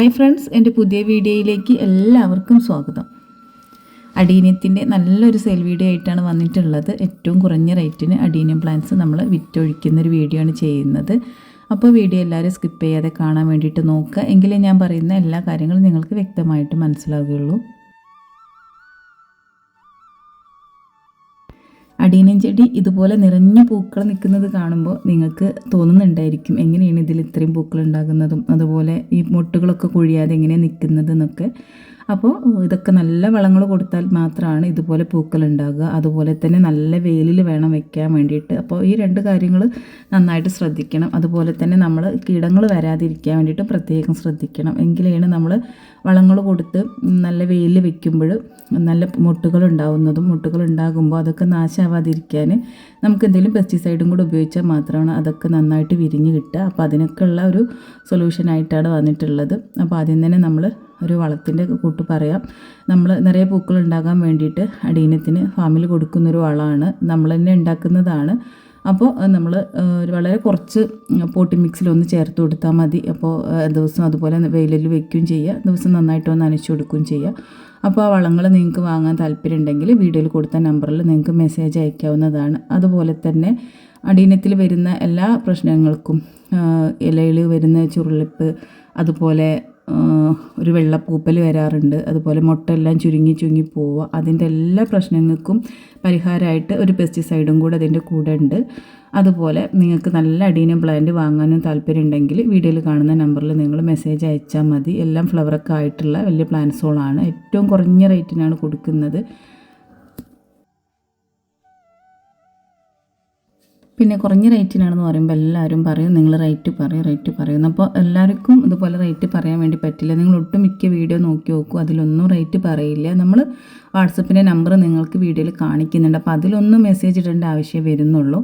Hi friends എന്റെ പുതിയ വീഡിയോയിലേക്ക് എല്ലാവർക്കും സ്വാഗതം. അടീനിയത്തിന്റെ നല്ലൊരു സെയിൽ വീഡിയോ ആയിട്ടാണ് വന്നിട്ടുള്ളത്. ഏറ്റവും കുറഞ്ഞ റേറ്റിന് അടീനിയം പ്ലാന്റ്സ് നമ്മൾ വിറ്റൊഴിക്കുന്നൊരു വീഡിയോ ആണ് ചെയ്യുന്നത്. അപ്പോൾ വീഡിയോ എല്ലാവരും സ്കിപ്പ് ചെയ്യാതെ കാണാൻ വേണ്ടിയിട്ട് നോക്കുക. എങ്കിലേ ഞാൻ പറയുന്ന എല്ലാ കാര്യങ്ങളും നിങ്ങൾക്ക് വ്യക്തമായിട്ട് മനസ്സിലാവുകയുള്ളൂ. അടീനം ചെടി ഇതുപോലെ നിറഞ്ഞ പൂക്കൾ നിൽക്കുന്നത് കാണുമ്പോൾ നിങ്ങൾക്ക് തോന്നുന്നുണ്ടായിരിക്കും എങ്ങനെയാണ് ഇതിൽ ഇത്രയും പൂക്കൾ ഉണ്ടാകുന്നതും. അതുപോലെ ഈ മുട്ടുകളൊക്കെ കൊഴിയാതെ എങ്ങനെയാണ് നിൽക്കുന്നത് എന്നൊക്കെ അപ്പോൾ ഇതൊക്കെ നല്ല വളങ്ങൾ കൊടുത്താൽ മാത്രമാണ് ഇതുപോലെ പൂക്കൾ ഉണ്ടാകുക അതുപോലെ തന്നെ നല്ല വെയിലിൽ വേണം വെക്കാൻ വേണ്ടിയിട്ട്. അപ്പോൾ ഈ രണ്ട് കാര്യങ്ങൾ നന്നായിട്ട് ശ്രദ്ധിക്കണം. അതുപോലെ തന്നെ നമ്മൾ കീടങ്ങൾ വരാതിരിക്കാൻ വേണ്ടിയിട്ട് പ്രത്യേകം ശ്രദ്ധിക്കണം. എങ്കിലാണ് നമ്മൾ വളങ്ങൾ കൊടുത്ത് നല്ല വെയിലിൽ വെക്കുമ്പോൾ നല്ല മുട്ടുകൾ ഉണ്ടാവുന്നതും മുട്ടുകൾ ഉണ്ടാകുമ്പോൾ അതൊക്കെ നാശമാവാതിരിക്കാൻ നമുക്ക് എന്തെങ്കിലും പെസ്റ്റിസൈഡും കൂടെ ഉപയോഗിച്ചാൽ മാത്രമാണ് അതൊക്കെ നന്നായിട്ട് വിരിഞ്ഞ് കിട്ടുക. അപ്പോൾ അതിനൊക്കെയുള്ള ഒരു സൊല്യൂഷനായിട്ടാണ് വന്നിട്ടുള്ളത്. അപ്പോൾ ആദ്യം തന്നെ നമ്മൾ ഒരു വളത്തിന്റെ കൂട്ട് പറയാം. നമ്മൾ നിറയെ പൂക്കൾ ഉണ്ടാകാൻ വേണ്ടിയിട്ട് അടീനത്തിന് ഫാമിൽ കൊടുക്കുന്നൊരു വളമാണ്. നമ്മൾ തന്നെ ഉണ്ടാക്കുന്നതാണ്. അപ്പോൾ നമ്മൾ വളരെ കുറച്ച് പോട്ടി മിക്സിലൊന്ന് ചേർത്ത് കൊടുത്താൽ മതി. അപ്പോൾ ദിവസം അതുപോലെ വെയിലിൽ വെക്കുകയും ചെയ്യുക ദിവസം നന്നായിട്ട് ഒന്ന് നനച്ചു കൊടുക്കുകയും ചെയ്യുക അപ്പോൾ ആ വളങ്ങൾ നിങ്ങൾക്ക് വാങ്ങാൻ താല്പര്യം ഉണ്ടെങ്കിൽ വീഡിയോയിൽ കൊടുത്ത നമ്പറിൽ നിങ്ങൾക്ക് മെസ്സേജ് അയക്കാവുന്നതാണ്. അതുപോലെ തന്നെ അടീനത്തിൽ വരുന്ന എല്ലാ പ്രശ്നങ്ങൾക്കും ഇലയിൽ വരുന്ന ചുരുളിപ്പ് അതുപോലെ ഒരു വെള്ളപ്പൂപ്പൽ വരാറുണ്ട്. അതുപോലെ മുട്ടെല്ലാം ചുരുങ്ങി ചുരുങ്ങി പോവുക. അതിന്റെ എല്ലാ പ്രശ്നങ്ങൾക്കും പരിഹാരമായിട്ട് ഒരു പെസ്റ്റിസൈഡും കൂടെ അതിന്റെ കൂടെ ഉണ്ട്. അതുപോലെ നിങ്ങൾക്ക് നല്ല അടീനം പ്ലാന്റ് വാങ്ങാനും താല്പര്യം ഉണ്ടെങ്കിൽ വീഡിയോയിൽ കാണുന്ന നമ്പറിൽ നിങ്ങൾ മെസ്സേജ് അയച്ചാൽ മതി. എല്ലാം ഫ്ലവറൊക്കെ ആയിട്ടുള്ള വലിയ പ്ലാന്റ്സുകളാണ് ഏറ്റവും കുറഞ്ഞ റേറ്റിനാണ് കൊടുക്കുന്നത്. പിന്നെ കുറഞ്ഞ റേറ്റിനാണെന്ന് പറയുമ്പോൾ എല്ലാവരും പറയും നിങ്ങൾ റേറ്റ് പറയും റേറ്റ് പറയും. അപ്പോൾ എല്ലാവർക്കും ഇതുപോലെ റേറ്റ് പറയാൻ വേണ്ടി പറ്റില്ല. നിങ്ങൾ ഒട്ടും മിക്ക വീഡിയോ നോക്കി നോക്കൂ അതിലൊന്നും റേറ്റ് പറയില്ല. നമ്മൾ വാട്സപ്പിന്റെ നമ്പർ നിങ്ങൾക്ക് വീഡിയോയിൽ കാണിക്കുന്നുണ്ട്. അപ്പോൾ അതിലൊന്നും മെസ്സേജ് ഇടേണ്ട ആവശ്യം വരുന്നുള്ളൂ.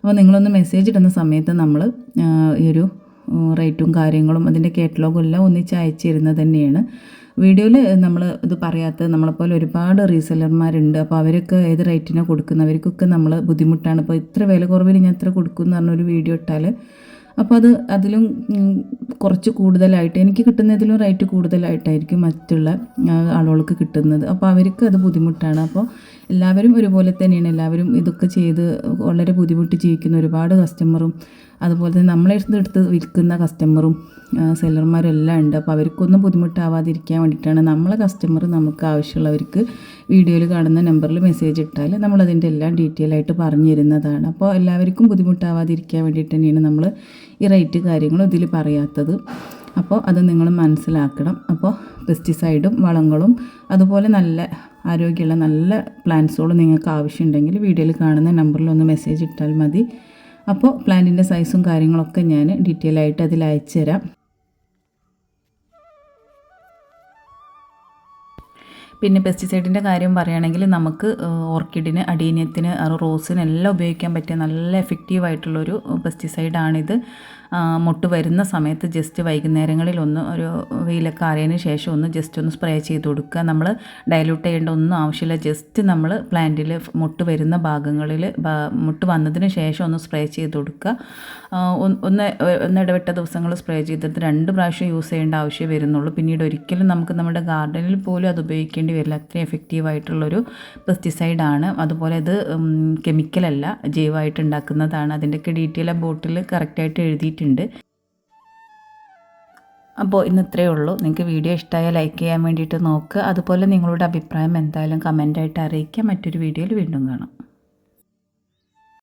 അപ്പോൾ നിങ്ങളൊന്ന് മെസ്സേജ് ഇടുന്ന സമയത്ത് നമ്മൾ ഈ ഒരു റേറ്റും കാര്യങ്ങളും അതിന്റെ കാറ്റലോഗും എല്ലാം ഒന്നിച്ച് അയച്ചു തരുന്നത് തന്നെയാണ്. വീഡിയോയിൽ നമ്മൾ ഇത് പറയാത്ത നമ്മളെപ്പോലെ ഒരുപാട് റീസെല്ലർമാരുണ്ട്. അപ്പോൾ അവരൊക്കെ ഏത് റേറ്റിനാണ് കൊടുക്കുന്നവർക്കൊക്കെ നമ്മൾ ബുദ്ധിമുട്ടാണ്. ഇപ്പോൾ ഇത്ര വില കുറവിൽ ഞാൻ ഇത്ര കൊടുക്കും എന്ന് പറഞ്ഞൊരു വീഡിയോ ഇട്ടാൽ അപ്പോൾ അത് അതിലും കുറച്ച് കൂടുതലായിട്ട് എനിക്ക് കിട്ടുന്നതിലും റേറ്റ് കൂടുതലായിട്ടായിരിക്കും മറ്റുള്ള ആളുകൾക്ക് കിട്ടുന്നത്. അപ്പോൾ അവർക്ക് അത് ബുദ്ധിമുട്ടാണ്. അപ്പോൾ എല്ലാവരും ഒരുപോലെ തന്നെയാണ്. എല്ലാവരും ഇതൊക്കെ ചെയ്ത് വളരെ ബുദ്ധിമുട്ടി ജീവിക്കുന്ന ഒരുപാട് കസ്റ്റമറും അതുപോലെ തന്നെ നമ്മളെ എടുത്ത് വിൽക്കുന്ന കസ്റ്റമറും സെല്ലർമാരും എല്ലാം ഉണ്ട്. അപ്പോൾ അവർക്കൊന്നും ബുദ്ധിമുട്ടാവാതിരിക്കാൻ വേണ്ടിയിട്ടാണ് നമ്മളെ കസ്റ്റമർ നമുക്ക് ആവശ്യമുള്ളവർക്ക് വീഡിയോയിൽ കാണുന്ന നമ്പറിൽ മെസ്സേജ് ഇട്ടാൽ നമ്മളതിന്റെ എല്ലാം ഡീറ്റെയിൽ ആയിട്ട് പറഞ്ഞു തരുന്നതാണ്. അപ്പോൾ എല്ലാവർക്കും ബുദ്ധിമുട്ടാവാതിരിക്കാൻ വേണ്ടിയിട്ട് തന്നെയാണ് നമ്മൾ ഈ റേറ്റ് കാര്യങ്ങളും ഇതിൽ പറയാത്തത്. അപ്പോൾ അത് നിങ്ങൾ മനസ്സിലാക്കണം. അപ്പോൾ പെസ്റ്റിസൈഡും വളങ്ങളും അതുപോലെ നല്ല ആരോഗ്യമുള്ള നല്ല പ്ലാന്റ്സുകൾ നിങ്ങൾക്ക് ആവശ്യമുണ്ടെങ്കിൽ വീഡിയോയിൽ കാണുന്ന നമ്പറിൽ ഒന്ന് മെസ്സേജ് ഇട്ടാൽ മതി. അപ്പോൾ പ്ലാന്റിന്റെ സൈസും കാര്യങ്ങളൊക്കെ ഞാൻ ഡീറ്റെയിൽ ആയിട്ട് അതിൽ അയച്ചു തരാം. പിന്നെ പെസ്റ്റിസൈഡിന്റെ കാര്യം പറയുകയാണെങ്കിൽ നമുക്ക് ഓർക്കിഡിന് അടീനിയത്തിന് റോസിന് എല്ലാം ഉപയോഗിക്കാൻ പറ്റിയ നല്ല എഫക്റ്റീവ് ആയിട്ടുള്ളൊരു പെസ്റ്റിസൈഡാണിത് മുട്ട് വരുന്ന സമയത്ത് ജസ്റ്റ് വൈകുന്നേരങ്ങളിൽ ഒന്ന് ഒരു വെയിലൊക്കെ അറിയതിന് ശേഷം ഒന്ന് ജസ്റ്റ് ഒന്ന് സ്പ്രേ ചെയ്ത് കൊടുക്കുക. നമ്മൾ ഡയലൂട്ട് ചെയ്യേണ്ട ഒന്നും ആവശ്യമില്ല. ജസ്റ്റ് നമ്മൾ പ്ലാന്റിൽ മുട്ട് വരുന്ന ഭാഗങ്ങളിൽ മുട്ട് വന്നതിന് ശേഷം ഒന്ന് സ്പ്രേ ചെയ്ത് കൊടുക്കുക. ഒന്ന് ഒന്ന് ഇടവിട്ട ദിവസങ്ങൾ സ്പ്രേ ചെയ്തിട്ട് രണ്ട് പ്രാവശ്യം യൂസ് ചെയ്യേണ്ട ആവശ്യം വരുന്നുള്ളൂ. പിന്നീട് ഒരിക്കലും നമുക്ക് നമ്മുടെ ഗാർഡനിൽ പോലും അത് ഉപയോഗിക്കേണ്ടി വരില്ല. അത്രയും ആയിട്ടുള്ളൊരു ആണ്. അതുപോലെ ഇത് കെമിക്കലല്ല ജൈവമായിട്ട് ഉണ്ടാക്കുന്നതാണ്. അതിന്റെയൊക്കെ ഡീറ്റെയിൽ ആ ബോട്ടിൽ കറക്റ്റായിട്ട് എഴുതിയിട്ട് ചെയ്തിട്ടുണ്ട്. അപ്പോൾ ഇന്ന് ഇത്രയേ ഉള്ളൂ. നിങ്ങൾക്ക് വീഡിയോ ഇഷ്ടമായാൽ ലൈക്ക് ചെയ്യാൻ വേണ്ടിയിട്ട് നോക്കുക. അതുപോലെ നിങ്ങളുടെ അഭിപ്രായം എന്തായാലും കമന്റായിട്ട് അറിയിക്കുക. മറ്റൊരു വീഡിയോയിൽ വീണ്ടും കാണാം.